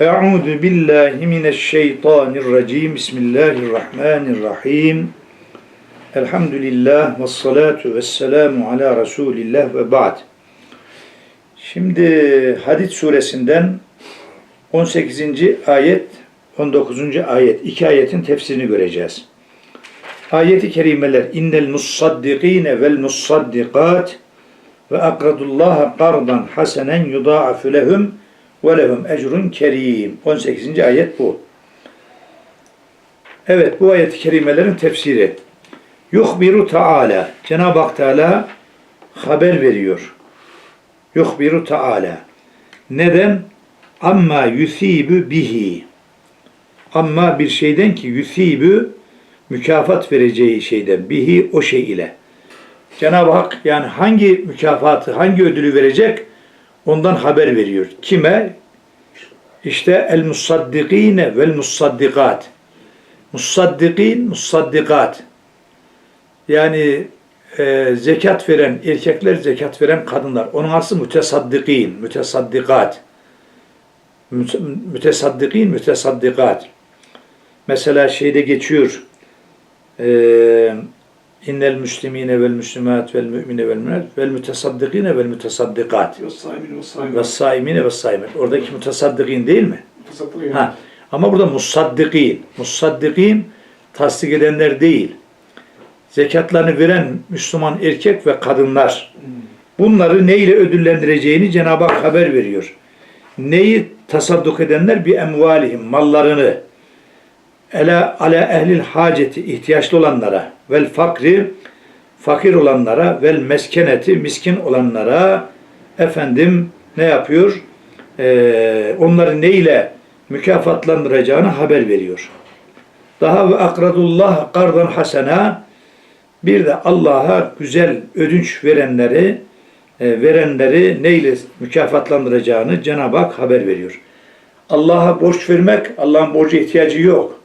Euzu billahi mineşşeytanirracim. Bismillahirrahmanirrahim. Elhamdülillah ve salatu ve selamu ala Resulillah ve ba'd. Şimdi Hadid suresinden 18. ayet, 19. ayet, iki ayetin tefsirini göreceğiz. Ayeti kerimeler innel musaddikine vel musaddikat ve akradullaha kardan hasenen yudâ'afu lehum ve lehum ecrun kerim. 18. ayet bu. Evet bu ayet-i kerimelerin tefsiri. Yuhbiru Teala. Cenab-ı Hak Teala haber veriyor. Yuhbiru Teala. Neden? Amma yusibu bihi. Amma bir şeyden ki yusibu mükafat vereceği şeyden bihi o şey ile. Cenab-ı Hak yani hangi mükafatı, hangi ödülü verecek ondan haber veriyor. Kime? İşte el musaddikine vel musaddikat. Musaddikin, musaddikat. Yani e, zekat veren erkekler, zekat veren kadınlar. Onun aslı mütesaddikin, mütesaddikat. Müte- Mütesaddikin, mütesaddikat. Mesela şeyde geçiyor. Eee İnnel müslimine vel müslimat vel mümine vel müminat vel mütesaddikine vel mütesaddikat ve saimine ve saimet. Oradaki mütesaddikin değil mi? Ha. Ama burada musaddikin. Musaddikin tasdik edenler değil. Zekatlarını veren Müslüman erkek ve kadınlar. Bunları neyle ödüllendireceğini Cenab-ı Hak haber veriyor. Neyi tasadduk edenler? Bir emvalihim, mallarını. Ala, ala ehlil haceti, ihtiyaçlı olanlara. Vel fakri, fakir olanlara. Vel meskeneti, miskin olanlara. Efendim ne yapıyor? Ee, onları neyle mükafatlandıracağını haber veriyor. Daha ve akradullah kardan hasena bir de Allah'a güzel ödünç verenleri e, verenleri neyle mükafatlandıracağını Cenab-ı Hak haber veriyor. Allah'a borç vermek, Allah'ın borcu ihtiyacı yok.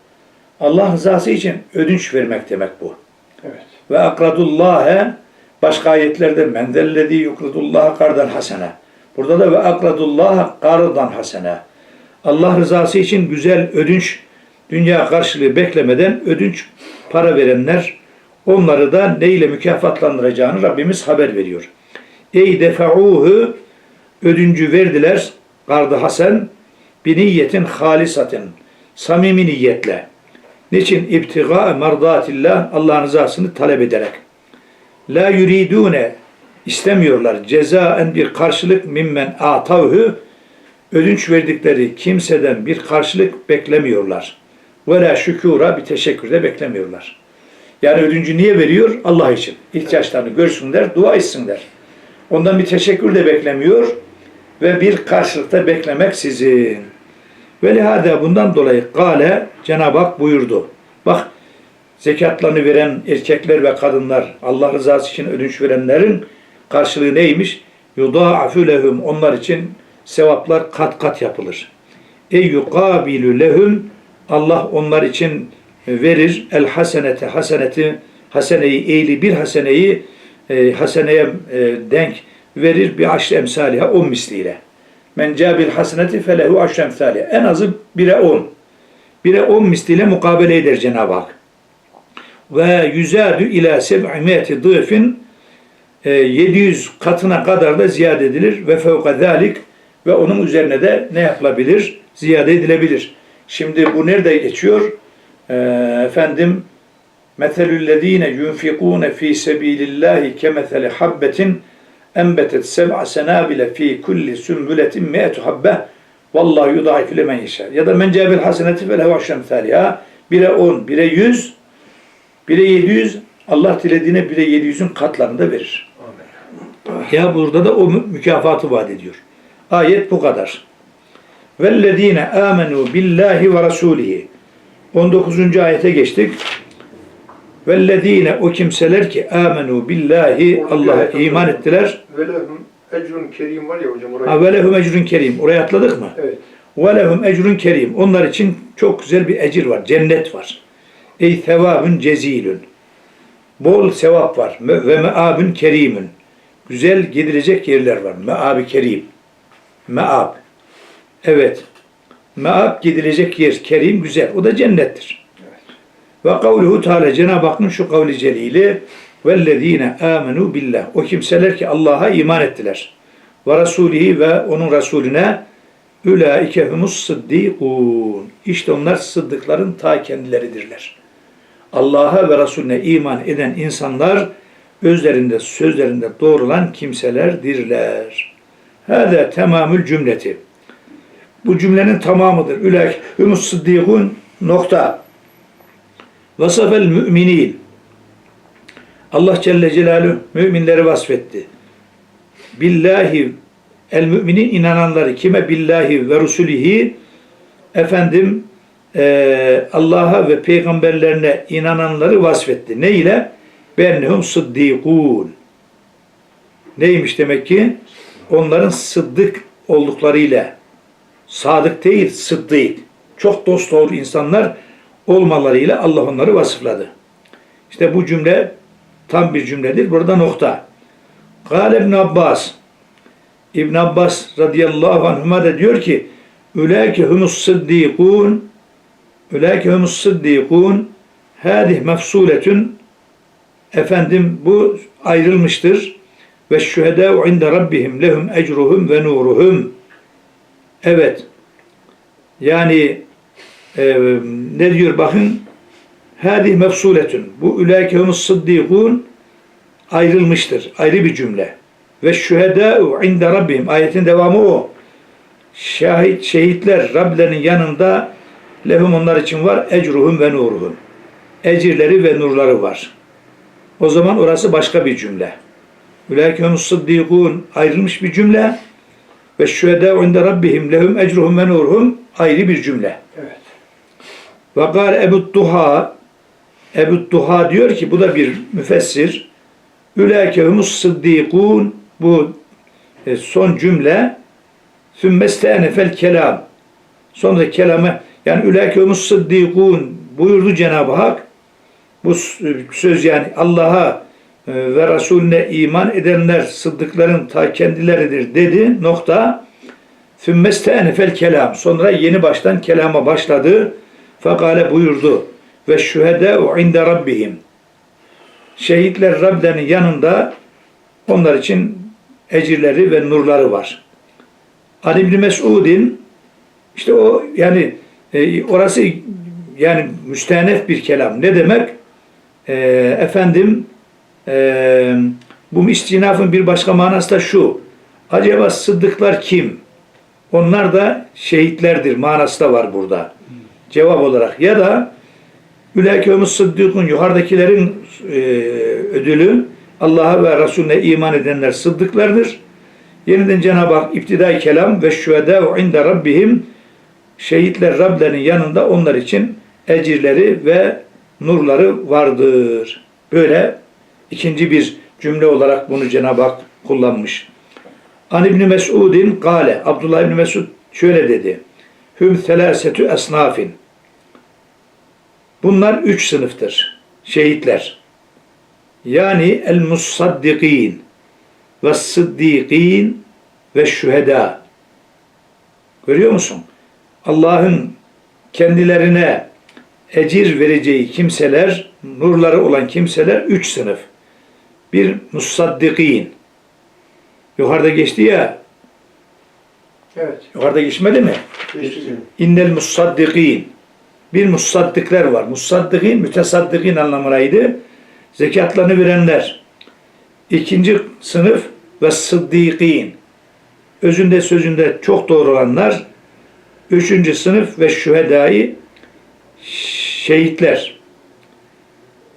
Allah rızası için ödünç vermek demek bu. Evet. Ve akradullâhe başka ayetlerde mendellezî yukridullâhe kardan hasene. Burada da ve akradullâhe kardan hasene. Allah rızası için güzel ödünç, dünya karşılığı beklemeden ödünç para verenler, onları da neyle mükafatlandıracağını Rabbimiz haber veriyor. Ey defa'uhu ödüncü verdiler gardı hasen bir niyetin halisatin samimi niyetle. Niçin? İbtiga merdatillah Allah'ın rızasını talep ederek. La yuridune istemiyorlar cezaen bir karşılık mimmen atavhu ödünç verdikleri kimseden bir karşılık beklemiyorlar. Ve la şükura bir teşekkür de beklemiyorlar. Yani ödüncü niye veriyor? Allah için. İhtiyaçlarını görsünler, dua etsinler. Ondan bir teşekkür de beklemiyor ve bir karşılık da beklemek sizin. Ve lihada bundan dolayı gale Cenab-ı Hak buyurdu. Bak zekatlarını veren erkekler ve kadınlar Allah rızası için ödünç verenlerin karşılığı neymiş? Yudâ'afü lehum onlar için sevaplar kat kat yapılır. Ey yukabilü lehum Allah onlar için verir el hasenete haseneti haseneyi eğli bir haseneyi e, haseneye e, denk verir bir aşr emsaliha on misliyle. Men cabil haseneti felehu aşr emsaliha. En azı bire on. Bire on misliyle mukabele eder Cenab-ı Hak. Ve yüzadü ila seb'imiyeti dıfin e, 700 katına kadar da ziyade edilir ve fevka zalik ve onun üzerine de ne yapılabilir? Ziyade edilebilir. Şimdi bu nerede geçiyor? Ee, efendim meselüllezine yunfikune fi sebilillahi kemeseli habbetin enbetet seb'a senabile fi kulli sümbületin mi'etu habbe vallahu yudaifu lemen yeşer. Ya da men cebil haseneti ve lehu aşrem thaliha. Bire 10, bire 100, bire 700, Allah dilediğine bire 700'ün katlarında verir. Ya burada da o mü- mükafatı vaat ediyor. Ayet bu kadar. Vellezine amenu billahi ve rasulihi. 19. ayete geçtik. Vellezine o kimseler ki amenu billahi Allah'a iman ettiler. Ve lehum ecrun kerim var ya hocam oraya. Ha ecrun kerim. Oraya atladık mı? Evet. Ve lehum ecrun kerim. Onlar için çok güzel bir ecir var. Cennet var. Ey sevabın cezilün. Bol sevap var. Ve meabün kerimün. Güzel gidilecek yerler var. Meab-ı kerim. Meab. Evet. Meab gidilecek yer. Kerim güzel. O da cennettir. Ve kavluhu Teala Cenab-ı Hakk'ın şu kavli celili vellezine amenu billah. O kimseler ki Allah'a iman ettiler. Ve Resulihi ve onun Resulüne ülaike humus sıddikun. İşte onlar sıddıkların ta kendileridirler. Allah'a ve Resulüne iman eden insanlar özlerinde, sözlerinde doğrulan kimselerdirler. Hâdâ temamül cümleti. Bu cümlenin tamamıdır. Ülâk humus sıddikun nokta. Vasafel müminin. Allah Celle Celaluhu müminleri vasfetti. Billahi el müminin inananları kime billahi ve rusulihi efendim eee, Allah'a ve peygamberlerine inananları vasfetti. Ne ile? Bennehum sıddikun. Neymiş demek ki? Onların sıddık olduklarıyla sadık değil, sıddık. Çok dost doğru insanlar olmalarıyla Allah onları vasıfladı. İşte bu cümle tam bir cümledir. Burada nokta. Kale İbn Abbas İbn Abbas radıyallahu anhuma da diyor ki Ulaike humus sıddikun Ulaike humus sıddikun Hadih mefsuletün Efendim bu ayrılmıştır. Ve şühedâ'u inde rabbihim lehum ecruhum ve nuruhum. Evet. Yani e, ne diyor bakın Hadi mefsuletün. Bu ulaike humus sıddikun ayrılmıştır. Ayrı bir cümle. Ve şühedâ'u inde rabbihim. Ayetin devamı o. Şahit, şehitler Rablerinin yanında lehum onlar için var. Ecruhum ve nuruhum. Ecirleri ve nurları var. O zaman orası başka bir cümle. Ulaike humus sıddikun ayrılmış bir cümle. Ve şühedâ'u inde rabbihim lehum ecruhum ve nuruhum ayrı bir cümle. Evet. Ve gâle Ebu Duha Ebu Duha diyor ki bu da bir müfessir. Ülâke humus sıddîkûn. Bu e, son cümle. Sümmestênefel kelam sonra kelamı yani ülâke humus sıddîkûn buyurdu Cenab-ı Hak. Bu söz yani Allah'a e, ve Resulüne iman edenler sıddıkların ta kendileridir dedi. Nokta. Sümmestênefel kelam sonra yeni baştan kelama başladı Fekale buyurdu ve şühedâ'u inde rabbihim. Şehitler Rablerinin yanında onlar için ecirleri ve nurları var. Ali İbni Mesud'in işte o yani e, orası yani müstenef bir kelam. Ne demek? E, efendim e, bu istinafın bir başka manası da şu. Acaba sıddıklar kim? Onlar da şehitlerdir manası da var burada cevap olarak ya da Ülâke sıddıkun yukarıdakilerin e, ödülü Allah'a ve Resulüne iman edenler sıddıklardır. Yeniden Cenab-ı Hak iptidai kelam ve şühedâ'u inde rabbihim şehitler Rablerinin yanında onlar için ecirleri ve nurları vardır. Böyle ikinci bir cümle olarak bunu Cenab-ı Hak kullanmış. An İbni Mesud'in kale Abdullah İbni Mesud şöyle dedi. Hüm selâsetü esnafin. Bunlar üç sınıftır. Şehitler. Yani el musaddikin ve sıddikin ve şüheda. Görüyor musun? Allah'ın kendilerine ecir vereceği kimseler, nurları olan kimseler üç sınıf. Bir musaddikin. Yukarıda geçti ya, Evet. yukarıda geçmedi mi? Geçti. İnnel musaddikin. Bir musaddikler var. Musaddikin, mütesaddikin anlamındaydı. Zekatlarını verenler. İkinci sınıf ve sıddikin. Özünde sözünde çok doğru olanlar. Üçüncü sınıf ve şühedai şehitler.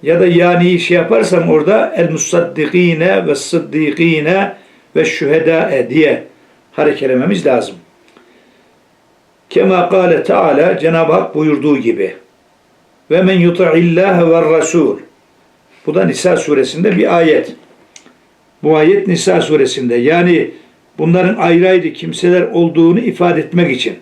Ya da yani şey yaparsam orada el musaddikine ve sıddikine ve şühedae diye harekelememiz lazım. Kema kâle Teala Cenab-ı Hak buyurduğu gibi. Ve men yuta'illâhe ve rasul. Bu da Nisa suresinde bir ayet. Bu ayet Nisa suresinde. Yani bunların ayrı ayrı kimseler olduğunu ifade etmek için.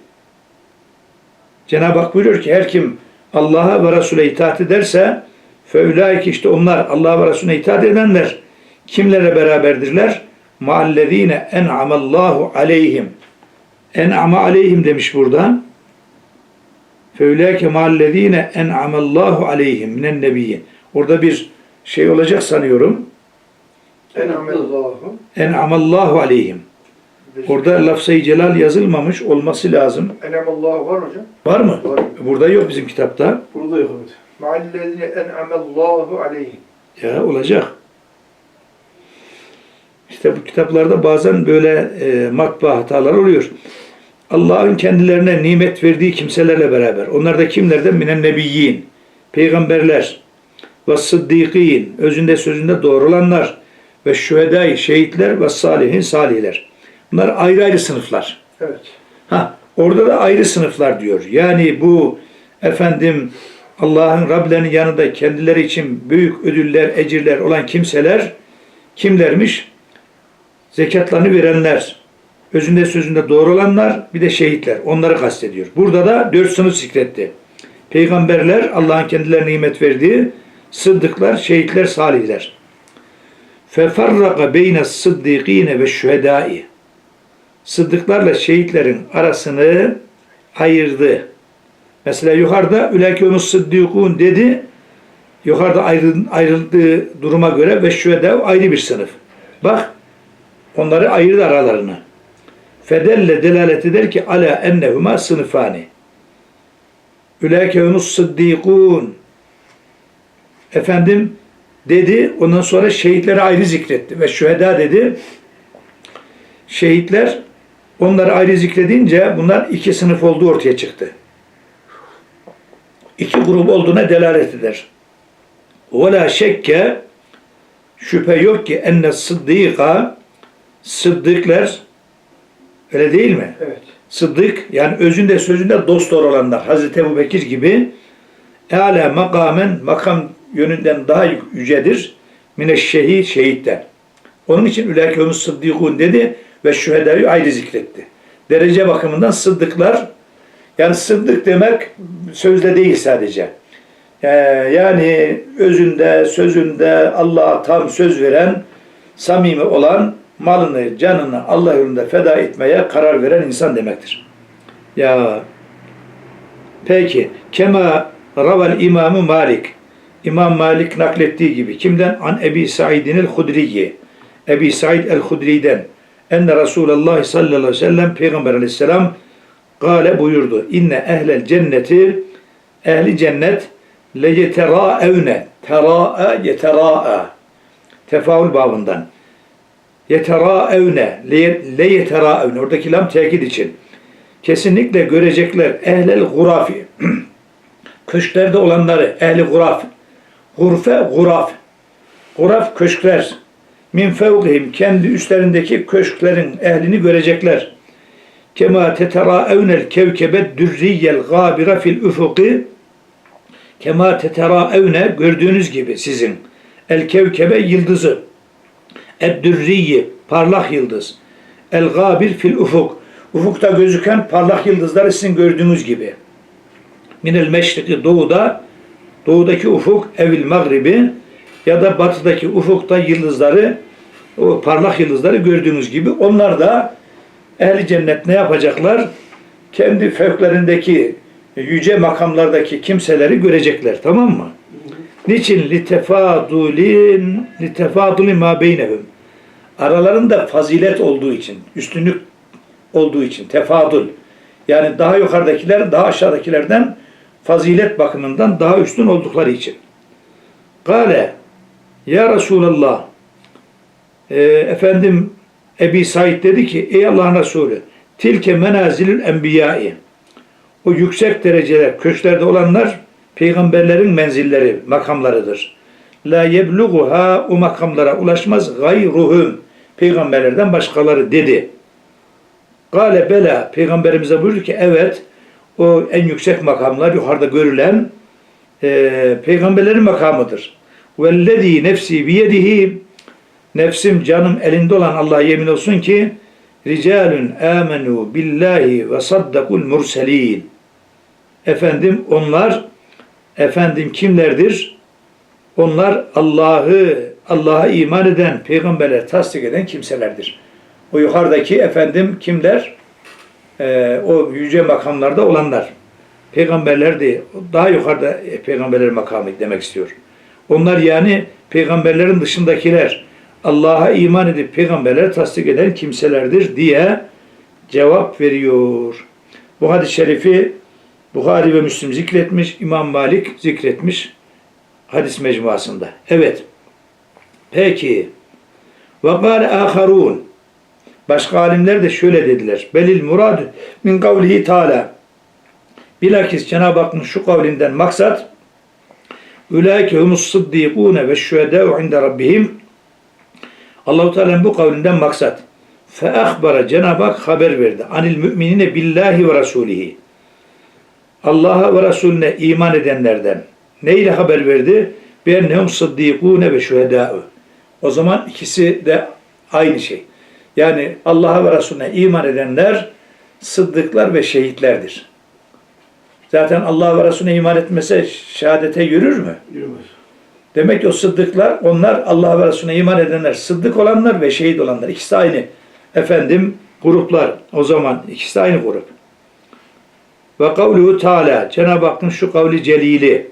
Cenab-ı Hak buyuruyor ki her kim Allah'a ve Resul'e itaat ederse feulaik işte onlar Allah'a ve Resul'e itaat edenler kimlere beraberdirler? Maallezine en'amallahu aleyhim. En'ama aleyhim demiş burada. Feulâke ma'allezîne en'amallâhu aleyhim minen nebiyyin. Orada bir şey olacak sanıyorum. En'amellahu. En'amallahu aleyhim. Orada lafzayı celal yazılmamış olması lazım. En'amellahu var hocam. Var mı? Var. Burada yok bizim kitapta. Burada yok evet. Ma'allezine en'amellahu aleyhim. Ya olacak. İşte bu kitaplarda bazen böyle e, matbaa hatalar oluyor. Allah'ın kendilerine nimet verdiği kimselerle beraber. Onlar da kimlerden? Minen nebiyyin. Peygamberler. Ve sıddıkîn. Özünde sözünde doğru olanlar. Ve şühedâi şehitler ve salihin salihler. Bunlar ayrı ayrı sınıflar. Evet. Ha, orada da ayrı sınıflar diyor. Yani bu efendim Allah'ın Rablerinin yanında kendileri için büyük ödüller, ecirler olan kimseler kimlermiş? Zekatlarını verenler, özünde sözünde doğru olanlar, bir de şehitler. Onları kastediyor. Burada da dört sınıf zikretti. Peygamberler, Allah'ın kendilerine nimet verdiği, sıddıklar, şehitler, salihler. Beyne sıddikine ve şühedai sıddıklarla şehitlerin arasını ayırdı. Mesela yukarıda ülekûmus sıddîkûn dedi. Yukarıda ayrı, ayrıldığı duruma göre ve şühedâ ayrı bir sınıf. Bak onları ayırdı aralarını. Fedelle delalet eder ki ala ennehuma sınıfani. Ülekûmus sıddîkûn Efendim dedi. Ondan sonra şehitleri ayrı zikretti. Ve şühedâ dedi. Şehitler Onları ayrı zikredince bunlar iki sınıf olduğu ortaya çıktı. İki grup olduğuna delalet eder. وَلَا şekke şüphe yok ki enne sıddîka sıddıklar öyle değil mi? Evet. Sıddık yani özünde sözünde dost doğru olanlar Hazreti Ebu Bekir gibi eâlâ makamen makam yönünden daha yücedir mineşşehî şehitten. Onun için ülâkâhum sıddîkûn dedi ve şühedayı ayrı zikretti. Derece bakımından sıddıklar yani sıddık demek sözde değil sadece. Ee, yani özünde, sözünde Allah'a tam söz veren, samimi olan, malını, canını Allah yolunda feda etmeye karar veren insan demektir. Ya peki kema ravel imamı Malik İmam Malik naklettiği gibi kimden? An Ebi Sa'idin el-Hudriyi Ebi Sa'id el-Hudri'den enne Resulullah sallallahu aleyhi ve sellem Peygamber aleyhisselam gale buyurdu. İnne ehlel cenneti ehli cennet le yeterâevne terâe yeterâe tefaül babından yeterâevne le, le yeterâevne oradaki lam tekit için. Kesinlikle görecekler ehlel gurafi. Köşklerde olanları ehli guraf. Gurfe guraf. Guraf köşkler. Min fevkihim kendi üstlerindeki köşklerin ehlini görecekler. Kema teteraevnel kevkebet dürriyel gâbira fil ufuki Kema teteraevne gördüğünüz gibi sizin. El kevkebe yıldızı ed dürriyi parlak yıldız el gâbir fil ufuk ufukta gözüken parlak yıldızları sizin gördüğünüz gibi minel meşriki doğuda doğudaki ufuk evil magribi ya da batıdaki ufukta yıldızları o parlak yıldızları gördüğünüz gibi onlar da ehli cennet ne yapacaklar? Kendi fevklerindeki yüce makamlardaki kimseleri görecekler. Tamam mı? Niçin? Litefadulin litefadulin ma beynehum. Aralarında fazilet olduğu için, üstünlük olduğu için tefadul. Yani daha yukarıdakiler daha aşağıdakilerden fazilet bakımından daha üstün oldukları için. Kale ya Resulallah e, efendim Ebi Said dedi ki ey Allah'ın Resulü tilke menazilül enbiyai o yüksek dereceler köşklerde olanlar peygamberlerin menzilleri makamlarıdır. La yebluguha o makamlara ulaşmaz gayruhum peygamberlerden başkaları dedi. Gale bela peygamberimize buyurdu ki evet o en yüksek makamlar yukarıda görülen e, peygamberlerin makamıdır. Vellezî nefsi biyedihi nefsim canım elinde olan Allah'a yemin olsun ki ricalun amenu billahi ve saddakul murselin efendim onlar efendim kimlerdir? Onlar Allah'ı Allah'a iman eden, peygamberler tasdik eden kimselerdir. O yukarıdaki efendim kimler? Ee, o yüce makamlarda olanlar. Peygamberler de daha yukarıda e, peygamberler makamı demek istiyor. Onlar yani peygamberlerin dışındakiler Allah'a iman edip peygamberleri tasdik eden kimselerdir diye cevap veriyor. Bu hadis-i şerifi Buhari ve Müslim zikretmiş, İmam Malik zikretmiş hadis mecmuasında. Evet. Peki. Ve gâle âharûn. Başka alimler de şöyle dediler. Belil murad min kavlihi Teala. Bilakis Cenab-ı Hakk'ın şu kavlinden maksat Ulaike humus sıddîkûne ve şühedâ'u inde rabbihim Allahu Teala'nın bu kavlinden maksat fe ahbara Cenab-ı Hak haber verdi. Anil müminine billahi ve rasulihi. Allah'a ve Resulüne iman edenlerden neyle haber verdi? Bennehum sıddîkûne ve şühedâ'u. O zaman ikisi de aynı şey. Yani Allah'a ve Resulüne iman edenler sıddıklar ve şehitlerdir. Zaten Allah ve Resulüne iman etmese şehadete yürür mü? Yürümez. Demek ki o sıddıklar, onlar Allah ve Resulüne iman edenler, sıddık olanlar ve şehit olanlar. İkisi aynı. Efendim gruplar. O zaman ikisi aynı grup. Ve kavluhu Teala, Cenab-ı Hakk'ın şu kavli celili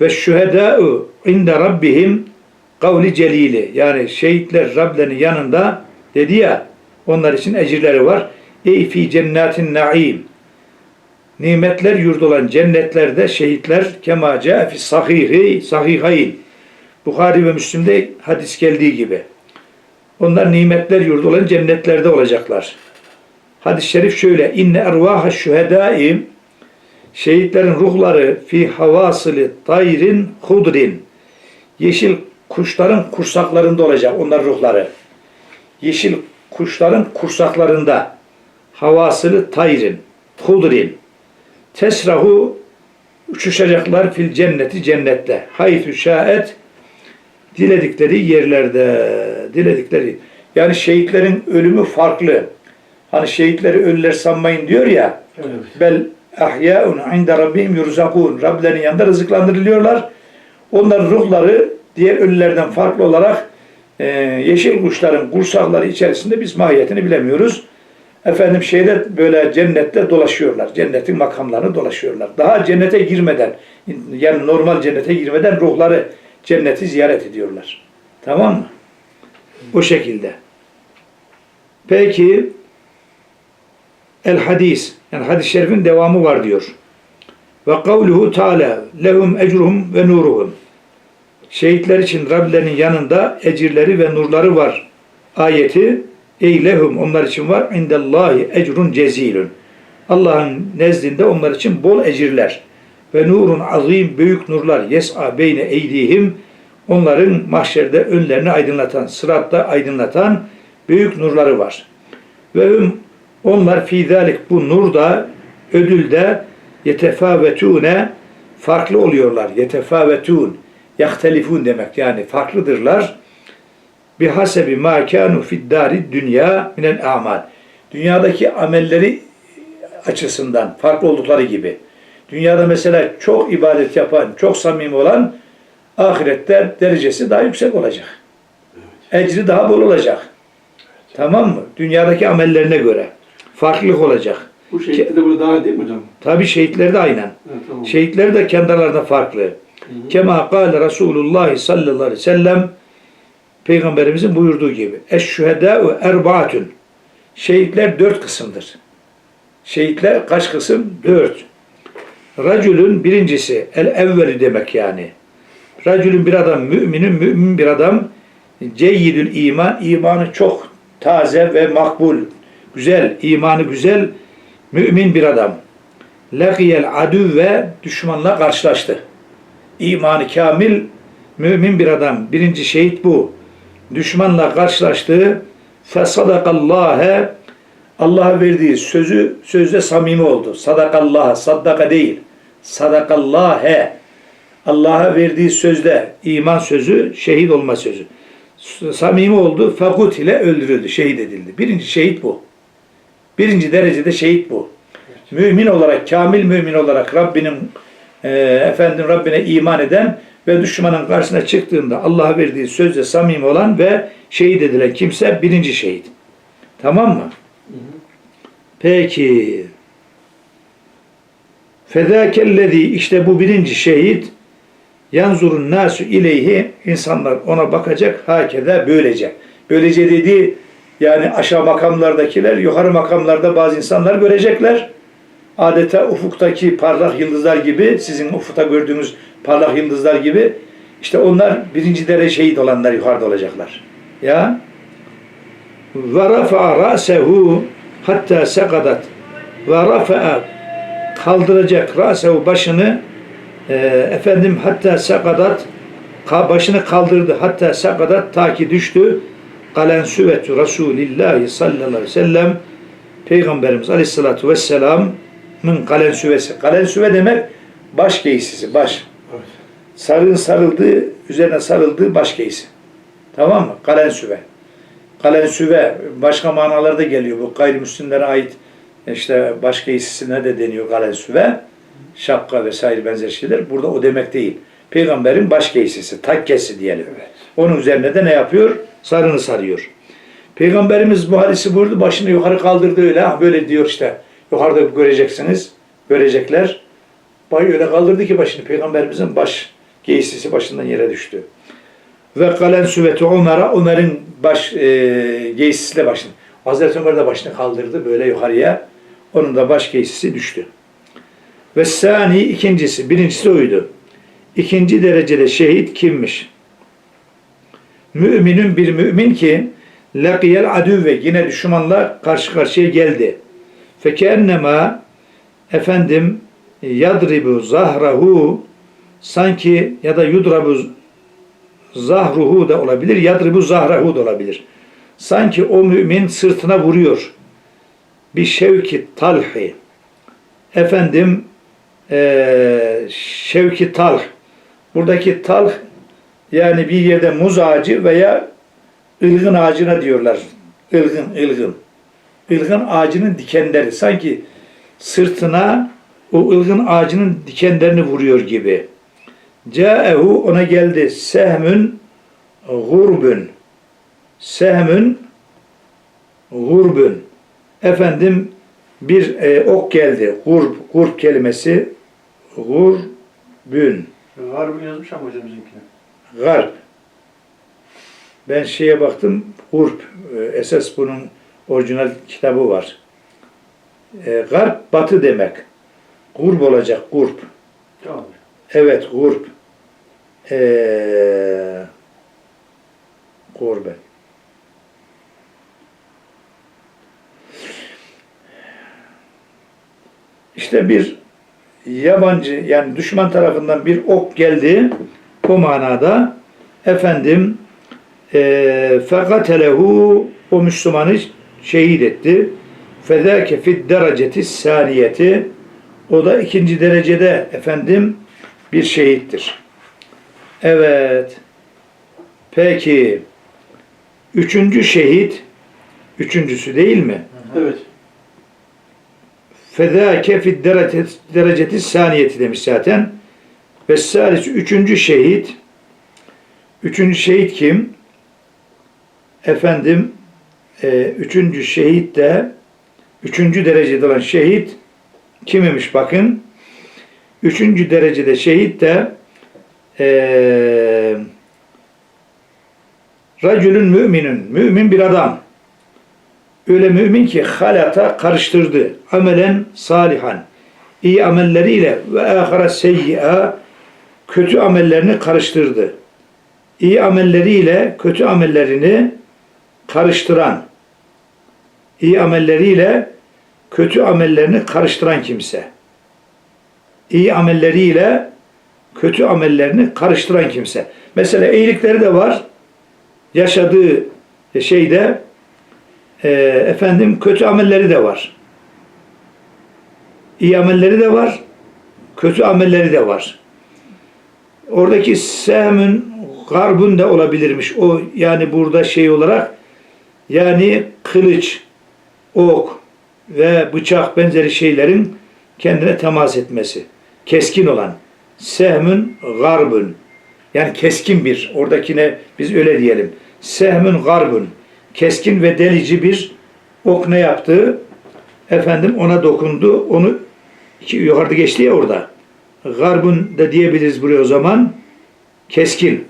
ve şühedâ'u inde rabbihim kavli celili. Yani şehitler Rablerinin yanında dedi ya, onlar için ecirleri var. Ey fi cennetin naim. Nimetler yurdu olan cennetlerde şehitler kema fi sahihi sahihayn. Buhari ve Müslim'de hadis geldiği gibi. Onlar nimetler yurdu olan cennetlerde olacaklar. Hadis-i şerif şöyle. İnne ervaha şühedâi şehitlerin ruhları fi havasılı tayrin hudrin yeşil kuşların kursaklarında olacak onlar ruhları. Yeşil kuşların kursaklarında havasılı tayrin hudrin tesrahu uçuşacaklar fil cenneti cennette. Haythu şaet diledikleri yerlerde diledikleri yani şehitlerin ölümü farklı. Hani şehitleri ölüler sanmayın diyor ya. Evet. Bel ahya'un inde rabbihim yurzakun. Rablerinin yanında rızıklandırılıyorlar. Onların ruhları diğer ölülerden farklı olarak e, yeşil kuşların kursakları içerisinde biz mahiyetini bilemiyoruz. Efendim şeyde böyle cennette dolaşıyorlar. Cennetin makamlarını dolaşıyorlar. Daha cennete girmeden yani normal cennete girmeden ruhları cenneti ziyaret ediyorlar. Tamam mı? Bu şekilde. Peki el hadis yani hadis-i şerifin devamı var diyor. Ve kavluhu Teala lehum ecruhum ve nuruhum. Şehitler için Rablerinin yanında ecirleri ve nurları var. Ayeti ey lehum onlar için var indallahi ecrun cezilun. Allah'ın nezdinde onlar için bol ecirler ve nurun azim büyük nurlar yes'a beyne eydihim onların mahşerde önlerini aydınlatan, sıratta aydınlatan büyük nurları var. Ve onlar fi zalik bu nurda ödülde yetefâvetûne farklı oluyorlar. Yetefâvetûn yahtelifun demek yani farklıdırlar. Bi hasebi ma kanu fid dari dünya minel amal. Dünyadaki amelleri açısından farklı oldukları gibi. Dünyada mesela çok ibadet yapan, çok samimi olan ahirette derecesi daha yüksek olacak. Ecri daha bol olacak. Tamam mı? Dünyadaki amellerine göre. Farklılık olacak. Bu şehitli de burada daha değil mi hocam? Tabi şehitler de aynen. Evet, tamam. Şehitler de kendi aralarında farklı. Kema kâle Resulullah sallallahu aleyhi ve sellem Peygamberimizin buyurduğu gibi. Eşşühedâ'u erbaatün. Şehitler dört kısımdır. Şehitler kaç kısım? Dört. Racülün birincisi el evveli demek yani. Racülün bir adam, müminin mümin bir adam. Ceyyidül iman, imanı çok taze ve makbul. Güzel, imanı güzel, mümin bir adam. Lakiyel adü ve düşmanla karşılaştı. İmanı kamil, mümin bir adam. Birinci şehit bu. Düşmanla karşılaştı. Fesadakallâhe Allah'a verdiği sözü sözde samimi oldu. Sadakallah, saddaka değil. Sadakallâhe Allah'a verdiği sözde iman sözü, şehit olma sözü. Samimi oldu, fakut ile öldürüldü, şehit edildi. Birinci şehit bu. Birinci derecede şehit bu. Mümin olarak, kamil mümin olarak Rabbinin e, efendim Rabbine iman eden ve düşmanın karşısına çıktığında Allah'a verdiği sözle samimi olan ve şehit edilen kimse birinci şehit. Tamam mı? Peki. Fedâkellezî işte bu birinci şehit yanzurun nasu ileyhi insanlar ona bakacak hakeza böylece. Böylece dediği yani aşağı makamlardakiler yukarı makamlarda bazı insanlar görecekler. Adeta ufuktaki parlak yıldızlar gibi sizin ufukta gördüğünüz parlak yıldızlar gibi işte onlar birinci derece şehit olanlar yukarıda olacaklar. Ya ve rafa'a ra'sehu hatta sekadat ve rafa'a kaldıracak ra'sehu başını e, efendim hatta sekadat ka- başını kaldırdı hatta sekadat ta ki düştü kalen süvetu Resulillahi sallallahu aleyhi ve sellem Peygamberimiz aleyhissalatu vesselam'ın kalen süvesi. Kalen süve demek baş giysisi, baş. Evet. Sarığın sarıldığı, üzerine sarıldığı baş giysi. Tamam mı? Kalen süve. Kalen süve başka manalarda geliyor. Bu gayrimüslimlere ait işte baş giysisine de deniyor kalen süve. Şapka vesaire benzer şeyler. Burada o demek değil. Peygamberin baş giysisi, takkesi diyelim. Onun üzerine de ne yapıyor? Sarını sarıyor. Peygamberimiz bu hadisi buyurdu. Başını yukarı kaldırdı öyle. Ha, böyle diyor işte. Yukarıda göreceksiniz. Görecekler. Bay öyle kaldırdı ki başını. Peygamberimizin baş giysisi başından yere düştü. Ve kalen süveti Ömer'a Ömer'in baş e, giysisi de başını. Hazreti Ömer de başını kaldırdı böyle yukarıya. Onun da baş giysisi düştü. Ve sani ikincisi. Birincisi oydu. İkinci derecede şehit kimmiş? Müminin bir mümin ki lakiyel adüve yine düşmanla karşı karşıya geldi. Fekennema efendim yadribu zahrahu sanki ya da yudrabu zahruhu da olabilir, yadribu zahrahu da olabilir. Sanki o mümin sırtına vuruyor. Bir şevki talhi. Efendim eee şevki talh. Buradaki talh yani bir yerde muz ağacı veya ılgın ağacına diyorlar. Ilgın, ılgın. Ilgın ağacının dikenleri sanki sırtına o ılgın ağacının dikenlerini vuruyor gibi. Câehu ona geldi sehmün gurbün. Sehmün gurbün. Efendim bir e, ok geldi. Gurb, gurb kelimesi gurbün. Harbi yazmış ama hocam bizimkine. Garp. Ben şeye baktım, Gurp. e, Esas bunun orijinal kitabı var. E, garp, batı demek. Gurb olacak, gurp. Tamam. Evet, gurp. E, gurbe. İşte bir yabancı yani düşman tarafından bir ok geldi bu manada efendim e, fekatelehu o Müslümanı şehit etti. Fedâke fid dereceti saniyeti o da ikinci derecede efendim bir şehittir. Evet. Peki üçüncü şehit üçüncüsü değil mi? Evet. Fedâke fid dereceti, dereceti saniyeti demiş zaten. Ve sadece üçüncü şehit üçüncü şehit kim? Efendim e, üçüncü şehit de üçüncü derecede olan şehit kim imiş bakın. Üçüncü derecede şehit de e, racülün müminin mümin bir adam. Öyle mümin ki halata karıştırdı. Amelen salihan. iyi amelleriyle ve ahara seyyi'a kötü amellerini karıştırdı. İyi amelleriyle kötü amellerini karıştıran, iyi amelleriyle kötü amellerini karıştıran kimse. İyi amelleriyle kötü amellerini karıştıran kimse. Mesela iyilikleri de var. Yaşadığı şeyde e, efendim kötü amelleri de var. İyi amelleri de var. Kötü amelleri de var. Oradaki sehmün garbun da olabilirmiş. O yani burada şey olarak yani kılıç, ok ve bıçak benzeri şeylerin kendine temas etmesi. Keskin olan. Sehmün garbun. Yani keskin bir. Oradakine biz öyle diyelim. Sehmün garbun. Keskin ve delici bir ok ne yaptı? Efendim ona dokundu. Onu yukarıda geçti ya orada. Garbun da diyebiliriz buraya o zaman. Keskin.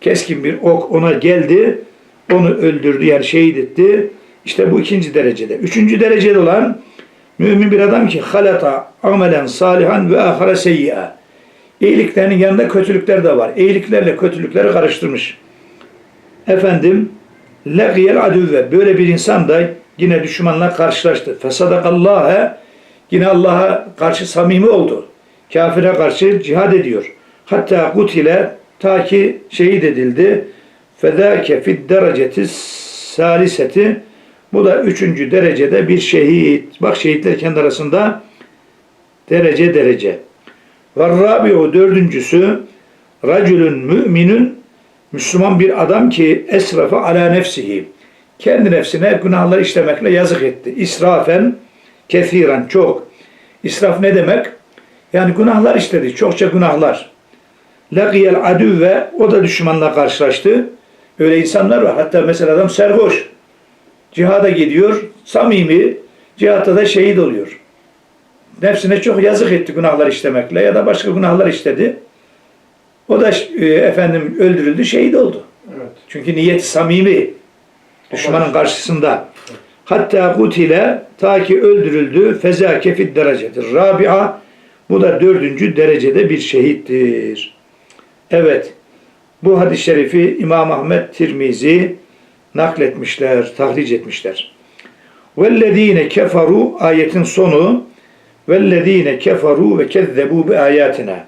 Keskin bir ok ona geldi. Onu öldürdü yani şehit etti. İşte bu ikinci derecede. Üçüncü derecede olan mümin bir adam ki halata amelen salihan ve ahara seyyi'a. İyiliklerinin yanında kötülükler de var. İyiliklerle kötülükleri karıştırmış. Efendim lekiyel adüvve böyle bir insan da yine düşmanla karşılaştı. Fesadakallâhe yine Allah'a karşı samimi oldu. Kafire karşı cihad ediyor. Hatta kutile ta ki şehit edildi. Fedâke fid dereceti saliseti bu da üçüncü derecede bir şehit. Bak şehitler kendi arasında derece derece. Ve rabi'u dördüncüsü racülün müminün Müslüman bir adam ki esrafa ala nefsihi. Kendi nefsine günahlar işlemekle yazık etti. İsrafen kethiren çok. İsraf ne demek? Yani günahlar işledi. Çokça günahlar. Laqiyel adüve o da düşmanla karşılaştı. Öyle insanlar var. Hatta mesela adam serhoş. Cihada gidiyor. Samimi. Cihatta da şehit oluyor. Nefsine çok yazık etti günahlar işlemekle ya da başka günahlar işledi. O da e, efendim öldürüldü, şehit oldu. Evet. Çünkü niyeti samimi. Düşmanın karşısında. Hatta kutile ta ki öldürüldü fezâke fid derecedir. Rabia bu da dördüncü derecede bir şehittir. Evet. Bu hadis-i şerifi İmam Ahmet Tirmizi nakletmişler, tahric etmişler. Vellezine keferu ayetin sonu vellezine keferu ve kezzebu bi ayatina.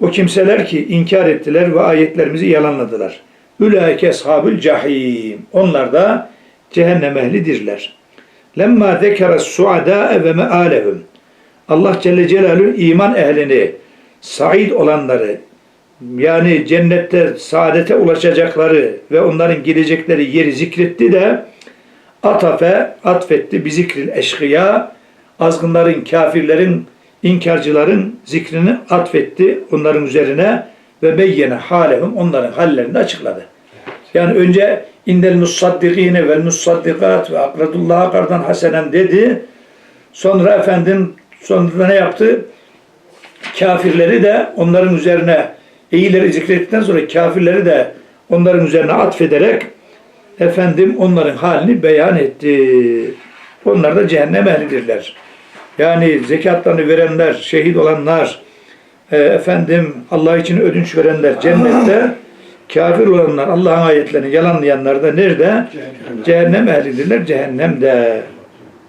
O kimseler ki inkar ettiler ve ayetlerimizi yalanladılar. Ulaike ashabul cahim. Onlar da cehennem ehlidirler. Lemma zekara suada ve mealehum. Allah Celle Celaluhu iman ehlini, said olanları, yani cennette saadete ulaşacakları ve onların gidecekleri yeri zikretti de atafe atfetti bi zikril eşkıya azgınların, kafirlerin, inkarcıların zikrini atfetti onların üzerine ve beyyene halehum onların hallerini açıkladı. Yani önce indel musaddikine vel musaddikat ve akradullaha kardan hasenen dedi. Sonra efendim sonra ne yaptı? Kafirleri de onların üzerine iyileri zikrettikten sonra kafirleri de onların üzerine atfederek efendim onların halini beyan etti. Onlar da cehennem ehlidirler. Yani zekatlarını verenler, şehit olanlar, e, efendim Allah için ödünç verenler cennette, kafir olanlar, Allah'ın ayetlerini yalanlayanlar da nerede? Cehennem. Cehennem ehlidirler, cehennemde.